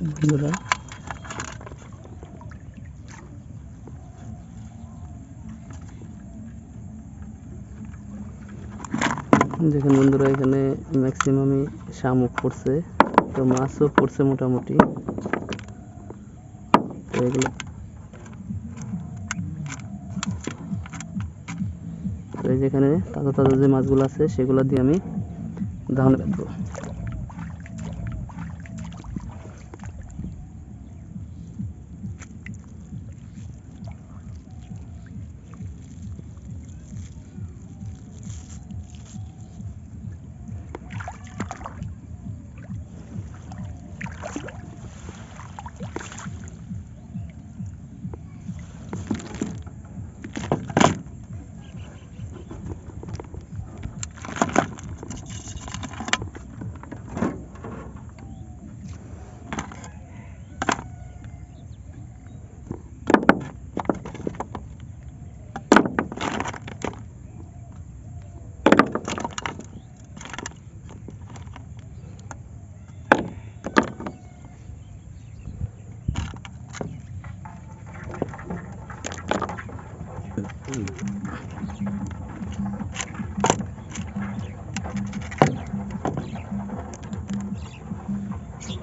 বন্ধুরা। দেখুন বন্ধুরা, এখানে ম্যাক্সিমামই শামুক পড়ছে, তো মাছও পড়ছে মোটামুটি। যেখানে তাজা তাজা যে মাছগুলো আছে, সেগুলো দিয়ে আমি ধান রাখব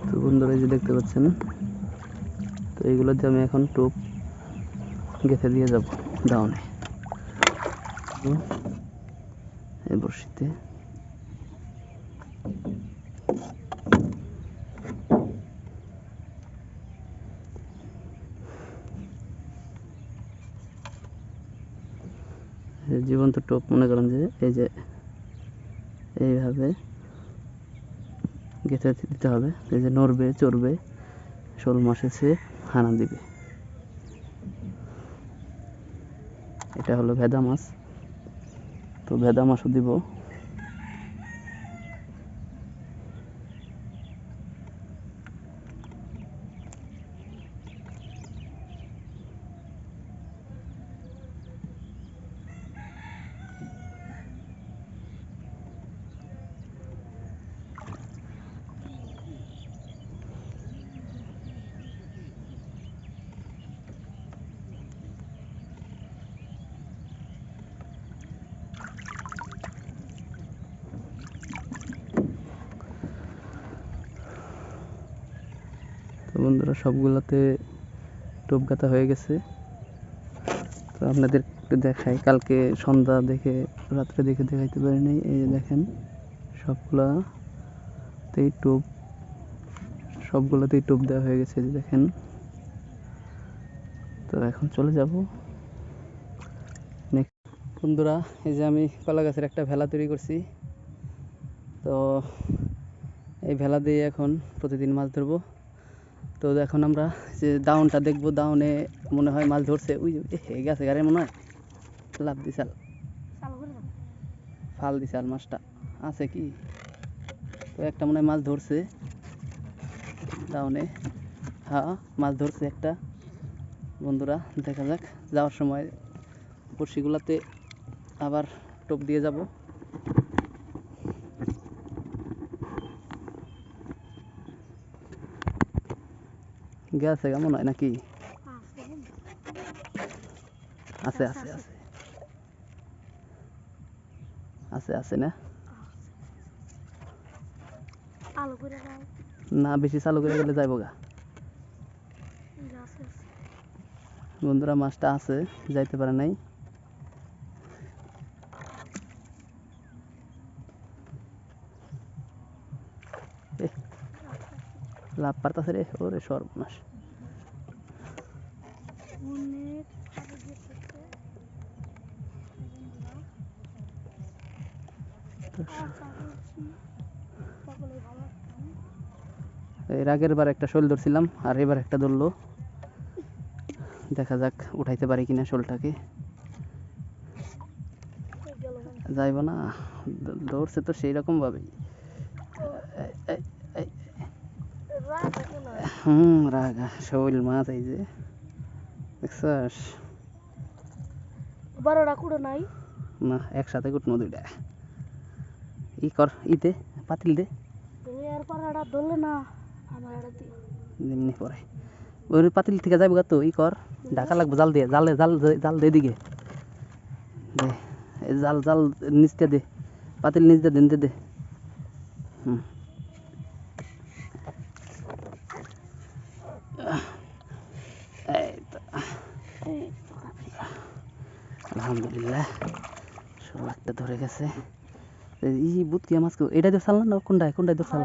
তো বন্ধুরা যে দেখতে পাচ্ছেন, তো এইগুলো দিয়ে আমি এখন টোপ গেঁথে দিয়ে যাব ডাউনে এই বড়শিতে। জীবন্ত টোপ মনে করেন যে, এই যে, এইভাবে গেঁথে দিতে হবে। এই যে নড়বে, চড়বে শোল মাসে সে হানা দিবে। এটা হলো ভেদা মাছ। তো ভেদা মাছও দিব। বন্ধুরা, সবগুলোতে টোপ গাঁথা হয়ে গেছে। তো আপনাদের দেখাই, কালকে সন্ধ্যা দেখে, রাত্রে দেখে দেখাইতে পারিনি। এই দেখেন, সবগুলাতেই টোপ, সবগুলোতেই টোপ দেওয়া হয়ে গেছে দেখেন। তো এখন চলে যাব। নেক্সট, বন্ধুরা, এই যে আমি কলা গাছের একটা ভেলা তৈরি করছি। তো এই ভেলা দিয়ে এখন প্রতিদিন মাছ ধরবো। তো এখন আমরা যে দাউনটা দেখব দাউনে মনে হয় মাছ ধরছে। ওই হে গেছে গাড়ি মনে হয়? লাভ দিশাল ফাল দিশাল মাছটা। আছে কি? তো একটা মনে হয় মাছ ধরছে। দাউনে হ্যাঁ মাছ ধরছে একটা। বন্ধুরা, দেখা যাক। যাওয়ার সময় বড়শিগুলাতে আবার টোপ দিয়ে যাব। গেছে কেমন হয় নাকি আছে আছে আছে আছে আছে না না বেশি চালু করে গেলে যাইব গা বন্ধুরা মাছটা আছে যাইতে পারে নাই লাভ পারতাছে রে ওরে সর্বনাশ? এর আগের বার একটা শোল ধরছিলাম, আর এবার একটা ধরলো। দেখা যাক উঠাইতে পারি কিনা শোলটাকে। যাইব না দ- ধরছে তো সেই রকম ভাবেই হুম রাগা শৈল মাছ এই যে। দেখছস? বারোটা কুড়ো নাই। না একসাথে কুটনো দুইটা। ই কর ইতে পাতিল দে। আর ধরলে না আমার এমনি পরে। ওই পাতিল থেকে যাব গা তো ই কর। ঢাকা লাগবো জাল দিয়ে জালে জাল জাল দে দিকে দে জাল জাল নিচতে দে। পাতিল নিচ দে দিনতে দে। হুম এই তো আলহামদুলিল্লাহ। সব একটা ধরে গেছে। এই বুতকিয়া মাছ এটা দিয়ে চাল না কোনটায় কোনটায় ধর চাল